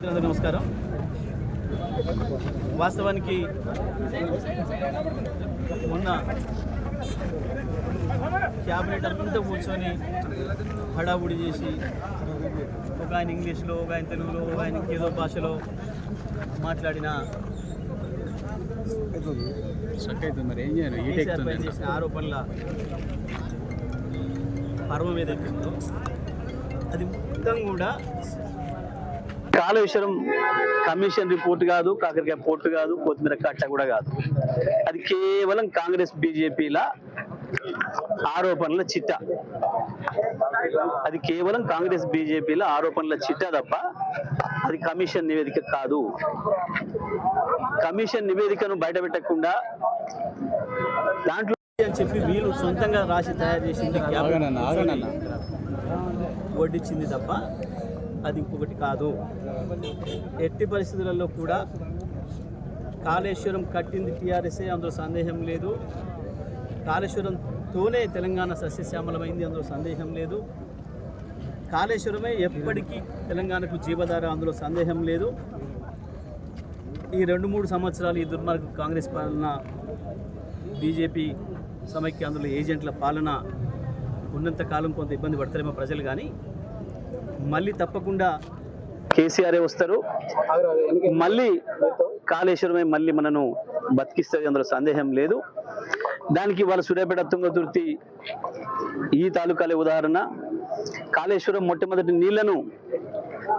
నమస్కారం. వాస్తవానికి మొన్న క్యాబినెట్ అంతా కూర్చొని హడావుడి చేసి ఒక ఆయన ఇంగ్లీష్లో ఒక ఆయన తెలుగులో ఒక ఆయన ఏదో భాషలో మాట్లాడిన చేసిన ఆరోపణల పర్వం ఏదైతే ఉందో అది మొత్తం కూడా కాళేశ్వరం కమిషన్ రిపోర్ట్ కాదు కాకరకాయ పోర్టు కాదు కొత్తిమీర కట్ట కూడా కాదు. అది కేవలం కాంగ్రెస్ బీజేపీల ఆరోపణల చిట్ట. అది కేవలం కాంగ్రెస్ బీజేపీల ఆరోపణల చిట్ట తప్ప అది కమిషన్ నివేదిక కాదు. కమిషన్ నివేదికను బయటపెట్టకుండా దాంట్లో అని చెప్పి వీళ్ళు సొంతంగా రాసి తయారు చేసింది. వడ్డిచ్చింది తప్ప అది ఇంకొకటి కాదు. ఎట్టి పరిస్థితులలో కూడా కాళేశ్వరం కట్టింది టీఆర్ఎస్ఏ అందులో సందేహం లేదు. కాళేశ్వరంతోనే తెలంగాణ సస్యశ్యామలమైంది అందులో సందేహం లేదు. కాళేశ్వరమే ఎప్పటికీ తెలంగాణకు జీవధార అందులో సందేహం లేదు. ఈ రెండు మూడు సంవత్సరాలు ఈ దుర్మార్గ కాంగ్రెస్ పాలన బీజేపీ సమైక్య అందులో ఏజెంట్ల పాలన ఉన్నంత కాలం కొంత ఇబ్బంది పడతారేమో ప్రజలు కానీ మళ్ళీ తప్పకుండా కేసీఆరే వస్తారు? మళ్ళీ కాళేశ్వరమే మళ్ళీ మనను బతికిస్తుంది అందులో సందేహం లేదు. దానికి వాళ్ళ సూర్యాపేట తుంగతుర్తి ఈ తాలూకాలే ఉదాహరణ. కాళేశ్వరం మొట్టమొదటి నీళ్ళను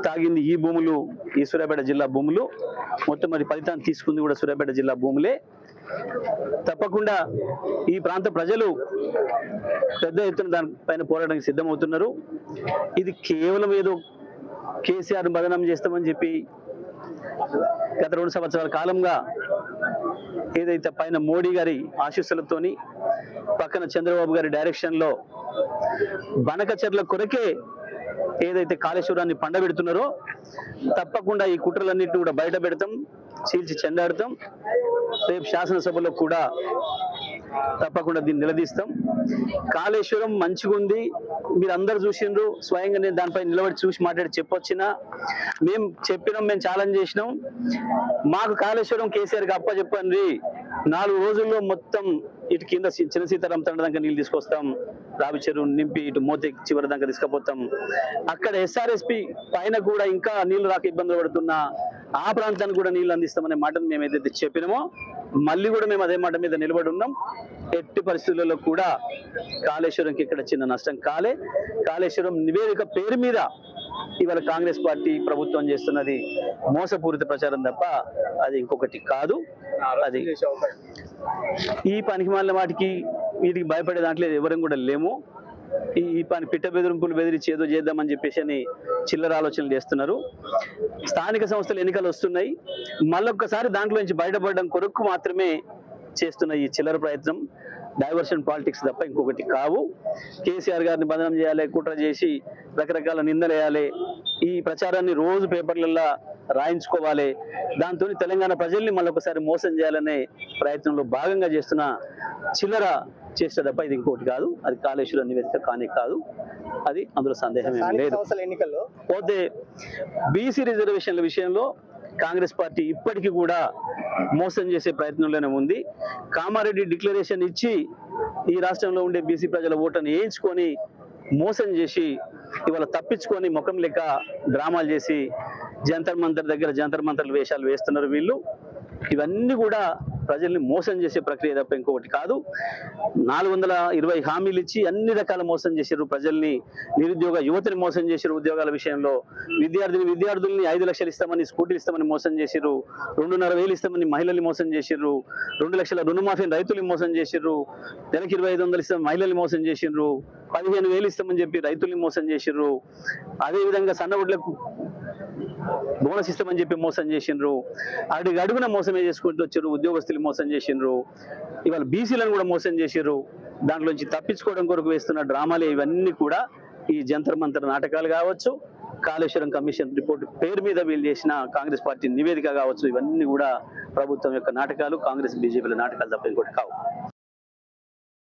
తాగింది ఈ భూములు ఈ సూర్యాపేట జిల్లా భూములు. మొట్టమొదటి ఫలితాన్ని తీసుకుంది కూడా సూర్యాపేట జిల్లా భూములే. తప్పకుండా ఈ ప్రాంత ప్రజలు పెద్ద ఎత్తున దానిపైన పోరాటానికి సిద్ధమవుతున్నారు. ఇది కేవలం ఏదో కేసీఆర్ బదనం చేస్తామని చెప్పి గత రెండు సంవత్సరాల కాలంగా ఏదైతే పైన మోడీ గారి ఆశీస్సులతోని పక్కన చంద్రబాబు గారి డైరెక్షన్లో బనకచెర్ల కొరకే ఏదైతే కాళేశ్వరాన్ని పండబెడుతున్నారో తప్పకుండా ఈ కుట్రలన్నింటినీ కూడా బయట పెడతాం చీల్చి చెండాడతాం. రేపు శాసనసభలో కూడా తప్పకుండా దీన్ని నిలదీస్తాం. కాళేశ్వరం మంచిగా ఉంది. మీరు అందరు చూసిండ్రు. స్వయంగా నేను దానిపై నిలబడి చూసి మాట్లాడి చెప్పొచ్చినా. మేము చెప్పినాం మేము ఛాలెంజ్ చేసినాం. మాకు కాళేశ్వరం కేసీఆర్కి అప్ప చెప్పండి. నాలుగు రోజుల్లో మొత్తం ఇటు కింద చిన్న సీతారాం తండ దాకా నీళ్ళు తీసుకొస్తాం. రావి చెరువు నింపి ఇటు మోతే చివరి దాకా తీసుకుపోతాం. అక్కడ ఎస్ఆర్ఎస్పి పైన కూడా ఇంకా నీళ్ళు రాక ఇబ్బందులు పడుతున్నా. ఆ ప్రాంతానికి కూడా నీళ్ళు అందిస్తామనే మాటను మేము ఏదైతే చెప్పినామో మళ్ళీ కూడా మేము అదే మాట మీద నిలబడి ఉన్నాం. ఎట్టి పరిస్థితులలో కూడా కాళేశ్వరంకి ఇక్కడ చిన్న నష్టం కాలే. కాళేశ్వరం నివేదిక పేరు మీద ఇవాళ కాంగ్రెస్ పార్టీ ప్రభుత్వం చేస్తున్నది మోసపూరిత ప్రచారం తప్ప అది ఇంకొకటి కాదు. అది ఈ పనికి మాలిన వాటికి వీటికి భయపడే దాంట్లో ఎవరం కూడా లేము. ఈ పని పిట్ట బెదిరింపులు బెదిరించి ఏదో చేద్దామని చెప్పేసి అని చిల్లర ఆలోచనలు చేస్తున్నారు. స్థానిక సంస్థలు ఎన్నికలు వస్తున్నాయి. మళ్ళొక్కసారి దాంట్లో నుంచి బయటపడడం కొరకు మాత్రమే చేస్తున్న ఈ చిల్లర ప్రయత్నం డైవర్షన్ పాలిటిక్స్ తప్ప ఇంకొకటి కావు. కేసీఆర్ గారిని బదనం చేయాలి కుట్ర చేసి రకరకాల నిందలు వేయాలి ఈ ప్రచారాన్ని రోజు పేపర్లలో రాయించుకోవాలి. దాంతో తెలంగాణ ప్రజల్ని మళ్ళొకసారి మోసం చేయాలనే ప్రయత్నంలో భాగంగా చేస్తున్న చిల్లర చేస్తే తప్ప ఇది ఇంకోటి కాదు. అది కాళేశ్వరం నివేదిక కానీ కాదు. అది అందులో సందేహం ఏమీ స్థానిక లేదు. పోతే బీసీ రిజర్వేషన్ల విషయంలో కాంగ్రెస్ పార్టీ ఇప్పటికీ కూడా మోసం చేసే ప్రయత్నంలోనే ఉంది. కామారెడ్డి డిక్లరేషన్ ఇచ్చి ఈ రాష్ట్రంలో ఉండే బీసీ ప్రజల ఓటను వేయించుకొని మోసం చేసి ఇవాళ తప్పించుకొని ముఖం లెక్క డ్రామాలు చేసి జంతర్ మంతర్ దగ్గర జంతర్ మంతర్లు వేషాలు వేస్తున్నారు వీళ్ళు. ఇవన్నీ కూడా ప్రజల్ని మోసం చేసే ప్రక్రియ తప్ప ఇంకొకటి కాదు. నాలుగు వందల ఇరవై హామీలు ఇచ్చి అన్ని రకాల మోసం చేశారు ప్రజల్ని. నిరుద్యోగ యువతని మోసం చేశారు ఉద్యోగాల విషయంలో. విద్యార్థిని విద్యార్థుల్ని ఐదు లక్షలు ఇస్తామని స్కూటీలు ఇస్తామని మోసం చేశారు రెండున్నర వేలు ఇస్తామని మహిళల్ని మోసం చేశారు రెండు లక్షల రుణమాఫీని రైతుల్ని మోసం చేశారు నెలకి ఇరవై ఐదు వందలు ఇస్తామని మహిళల్ని మోసం చేశారు పదిహేను వేలు ఇస్తామని చెప్పి రైతుల్ని మోసం చేశారు అదేవిధంగా సన్నబుడ్లకు బోనస్ ఇస్తామని చెప్పి మోసం చేసిండ్రు. అడుగు అడుగున మోసమే చేసుకుంటూ వచ్చారు? ఉద్యోగస్తులు మోసం చేసిండ్రు. ఇవాళ బీసీలను కూడా మోసం చేసిర్రు దాంట్లోంచి తప్పించుకోవడం కొరకు వేస్తున్న డ్రామాలు ఇవన్నీ కూడా ఈ జంతర్ మంతర్ నాటకాలు కావచ్చు కాళేశ్వరం కమిషన్ రిపోర్ట్ పేరు మీద వీళ్ళు చేసిన కాంగ్రెస్ పార్టీ నివేదిక కావచ్చు ఇవన్నీ కూడా ప్రభుత్వం యొక్క నాటకాలు కాంగ్రెస్ బీజేపీల నాటకాలు తప్ప ఇంకోటి కావు.